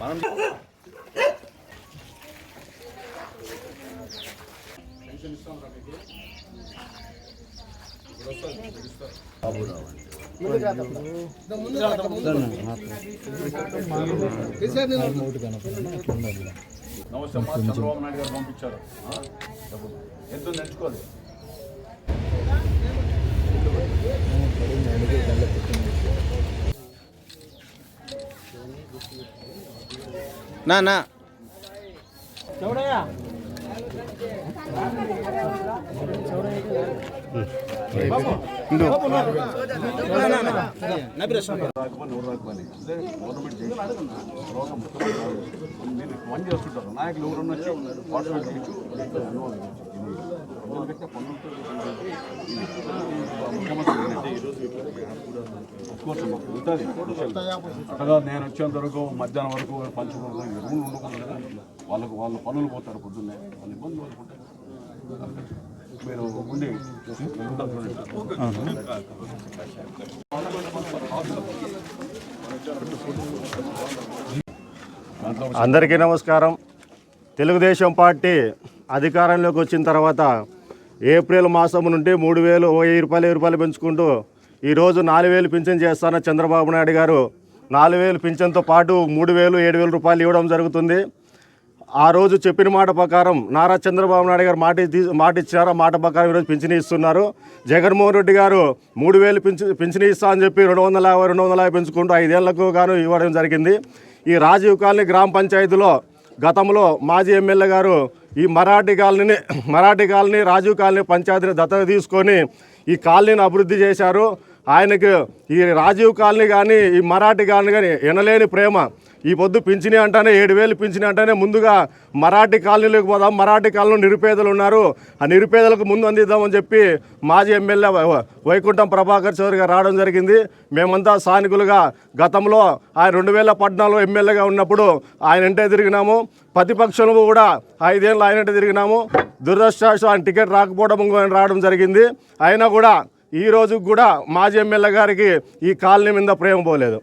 మనం నమస్తే చంద్రబాబు నాయుడు గారు పంపించారు. ఎంతో డబ్బులు. ఎంత ఎంచుకోవాలి పని చేస్తుంటారు నాయకులు ఎవరన్నా వచ్చి వాటర్ పన్నులు ఉంటుంది అట్టగా నేను వచ్చేంత వరకు మధ్యాహ్నం వరకు పంచుకోవడం రూల్ ఉండకూడదు కదా వాళ్ళకు వాళ్ళ పనులు పోతారు పొద్దున్నే వాళ్ళు ఇబ్బంది పడుకుంటారు మీరు ఉండి అందరికీ నమస్కారం. తెలుగుదేశం పార్టీ అధికారంలోకి వచ్చిన తర్వాత ఏప్రిల్ మాసం నుండి మూడు వేలు వెయ్యి రూపాయలు వెయ్యి రూపాయలు పెంచుకుంటూ ఈరోజు నాలుగు వేలు పింఛన్ చేస్తాన చంద్రబాబు నాయుడు గారు. నాలుగు వేలు పింఛన్తో పాటు మూడు వేలు ఏడు వేల రూపాయలు ఇవ్వడం జరుగుతుంది. ఆ రోజు చెప్పిన మాట ప్రకారం నారా చంద్రబాబు నాయుడు గారు మాట మాట ఇచ్చారు ఆ మాట ప్రకారం ఈరోజు పింఛని ఇస్తున్నారు. జగన్మోహన్ రెడ్డి గారు మూడు వేలు పింఛ పింఛని ఇస్తా అని చెప్పి రెండు వందల యాభై రెండు వందల యాభై పెంచుకుంటూ ఐదేళ్ళకు గాను ఇవ్వడం జరిగింది. ఈ రాజీవ్ కాలనీ గ్రామ పంచాయతీలో గతంలో మాజీ ఎమ్మెల్యే గారు ఈ మరాఠీ కాలనీని మరాఠీ కాలనీ రాజీవ్ కాలనీ పంచాయతీని దత్తత తీసుకొని ఈ కాలనీని అభివృద్ధి చేశారు. ఆయనకు ఈ రాజీవ్ కాలనీ కానీ ఈ మరాఠీ కాలనీ కానీ ఎనలేని ప్రేమ. ఈ పొద్దు పింఛని అంటేనే ఏడు వేలు పింఛని అంటేనే ముందుగా మరాఠీ కాలనీలోకి పోదాం. మరాఠీ కాలనీలో నిరుపేదలు ఉన్నారు. ఆ నిరుపేదలకు ముందు అందిద్దామని చెప్పి మాజీ ఎమ్మెల్యే వైకుంఠం ప్రభాకర్ చౌదరి గారు రావడం జరిగింది. మేమంతా స్థానికులుగా గతంలో ఆయన రెండు వేల పద్నాలుగు ఎమ్మెల్యేగా ఉన్నప్పుడు ఆయన ఎంటే తిరిగినాము. ప్రతిపక్షంలో కూడా ఐదేళ్ళు ఆయన ఎంటే తిరిగినాము. దురదృష్టవశాత్తు ఆయన టికెట్ రాకపోవడం ఆయన రావడం జరిగింది. అయినా కూడా ఈ రోజు కూడా మాజీ ఎమ్మెల్యే గారికి ఈ కాలనీ మీద ప్రేమ పోలేదు.